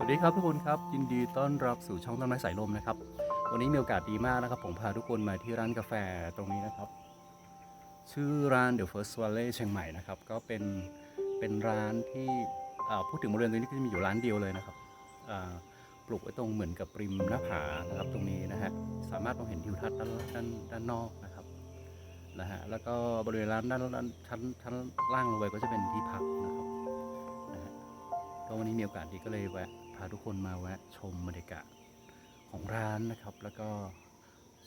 สวัสดีครับทุกคนครับ ยินดีต้อนรับสู่ช่องต้นไม้สายลมนะครับ วันนี้มีโอกาสดีมากนะครับ ผมพาทุกคนมาที่ร้านกาแฟตรงนี้นะครับ ชื่อร้าน The First Valley เชียงใหม่นะครับ ก็เป็นเป็นร้านที่อ่าพูดถึงบริเวณตรงนี้ก็จะมีอยู่ร้านเดียวเลยนะครับอ่าปลูกไว้ตรงเหมือนกับริมหน้าผานะครับตรงนี้นะฮะสามารถมองเห็นทิวทัศน์ด้านด้านด้านนอกนะครับนะฮะแล้วก็บริเวณร้านด้านด้านชั้นชั้นล่างลงไปก็จะเป็นที่พักนะครับนะฮะก็วันนี้มีโอกาสดีก็เลยแวะาทุกคนมาแวะชมบรรยากาศของร้านนะครับ แล้วก็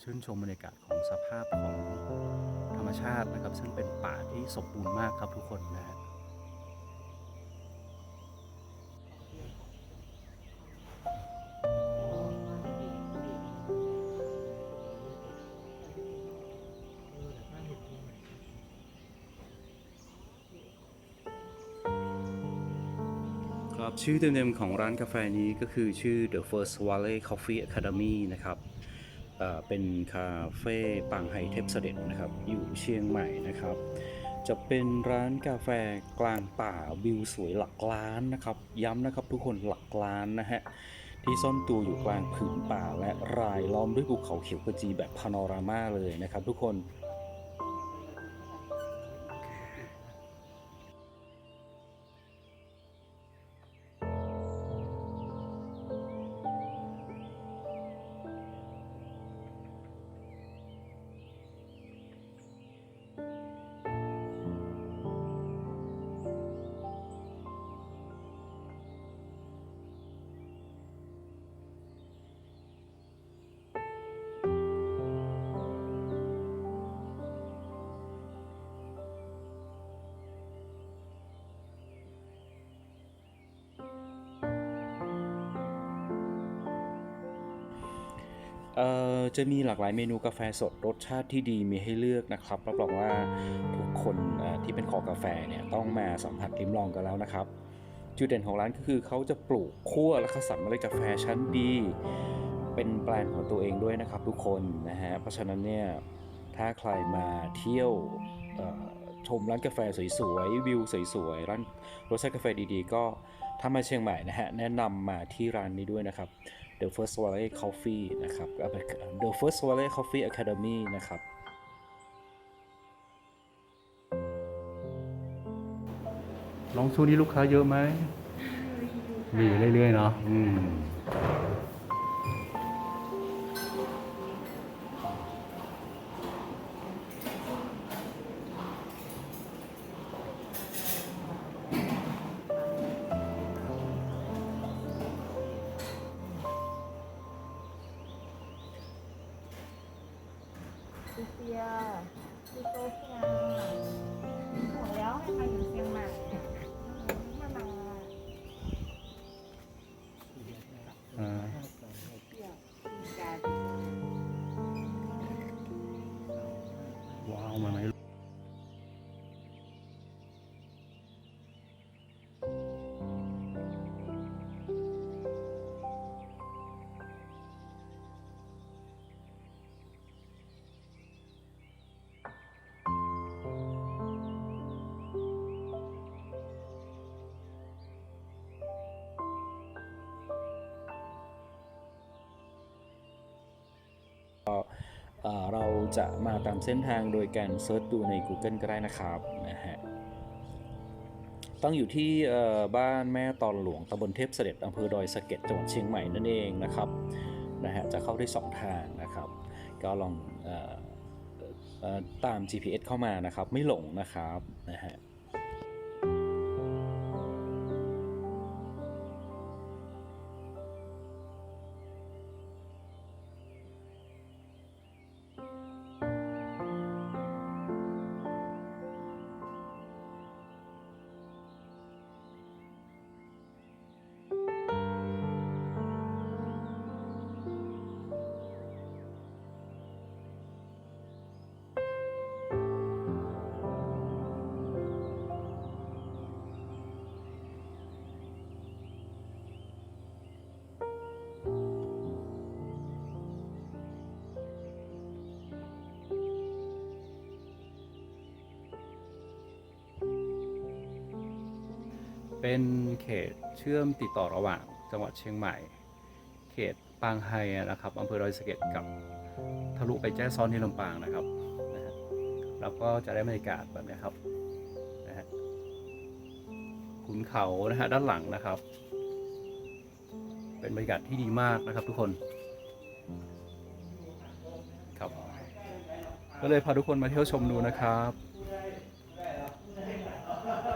ชื่นชมบรรยากาศของสภาพของธรรมชาตินะครับ ซึ่งเป็นป่าที่สมบูรณ์มากครับทุกคนนะฮะ ชื่อเต็มๆของร้านกาแฟนี้ก็คือชื่อ The First Valley Coffee Academy นะครับเป็นคาเฟ่ปางไฮเทพเสด็จนะครับ อยู่เชียงใหม่นะครับ จะเป็นร้านกาแฟกลางป่าวิวสวยหลักล้านนะครับ ย้ำนะครับทุกคนหลักล้านนะฮะที่ซ่อนตัวอยู่กลางผืนป่าและรายล้อมด้วยภูเขาเขียวขจีแบบพาโนรามาเลยนะครับทุกคน อ่อจะมีหลากหลายเมนูกาแฟสดรสชาติที่ดีมีให้เลือกนะครับรับรองว่าทุกคนที่เป็นคอกาแฟเนี่ยต้องมาสัมผัสลิ้มลองกันแล้วนะครับ จุดเด่นของร้านก็คือเขาจะปลูกคั่วและคัดสรรเมล็ดกาแฟชั้นดี เป็นแบรนด์ของตัวเองด้วยนะครับ ทุกคนนะฮะเพราะฉะนั้นเนี่ยถ้าใครมาเที่ยวชมร้านกาแฟสวยๆวิวสวยๆร้านรสชาติกาแฟดีๆ ก็ถ้ามาเชียงใหม่นะฮะแนะนำมาที่ร้านนี้ด้วยนะครับ The First Valley Coffee นะครับก็เป็น The First Valley Coffee Academy นะครับน้องช่วงนี้ลูกค้าเยอะไหม มีเรื่อยๆเนาะอืม ซีเซียซีโตเซียบอกแล้วให้มาอยู่เชียงใหม่ เราจะมาตามเส้นทางโดยการเซิร์ชดูใน Google ก็ได้นะครับนะฮะตั้งอยู่ที่บ้านแม่ตอนหลวงตำบลเทพเสด็จอำเภอดอยสะเก็ดจังหวัดเชียงใหม่นั่นเองนะครับนะฮะจะเข้าได้สองทางนะครับ ก็ลองออออตาม GPS เข้ามานะครับ ไม่หลงนะครับนะฮะ เป็นเขตเชื่อมติดต่อระหว่างจังหวัดเชียงใหม่ เขตปางไฮนะครับอำเภอดอยสะเก็ดกับทะลุไปแจ้ซ้อนที่ลำปางนะครับนะฮะเราก็จะได้บรรยากาศแบบนี้ครับนะฮะขุนเขานะฮะด้านหลังนะครับ เป็นบรรยากาศที่ดีมากนะครับทุกคนครับก็เลยพาทุกคนมาเที่ยวชมดูนะครับ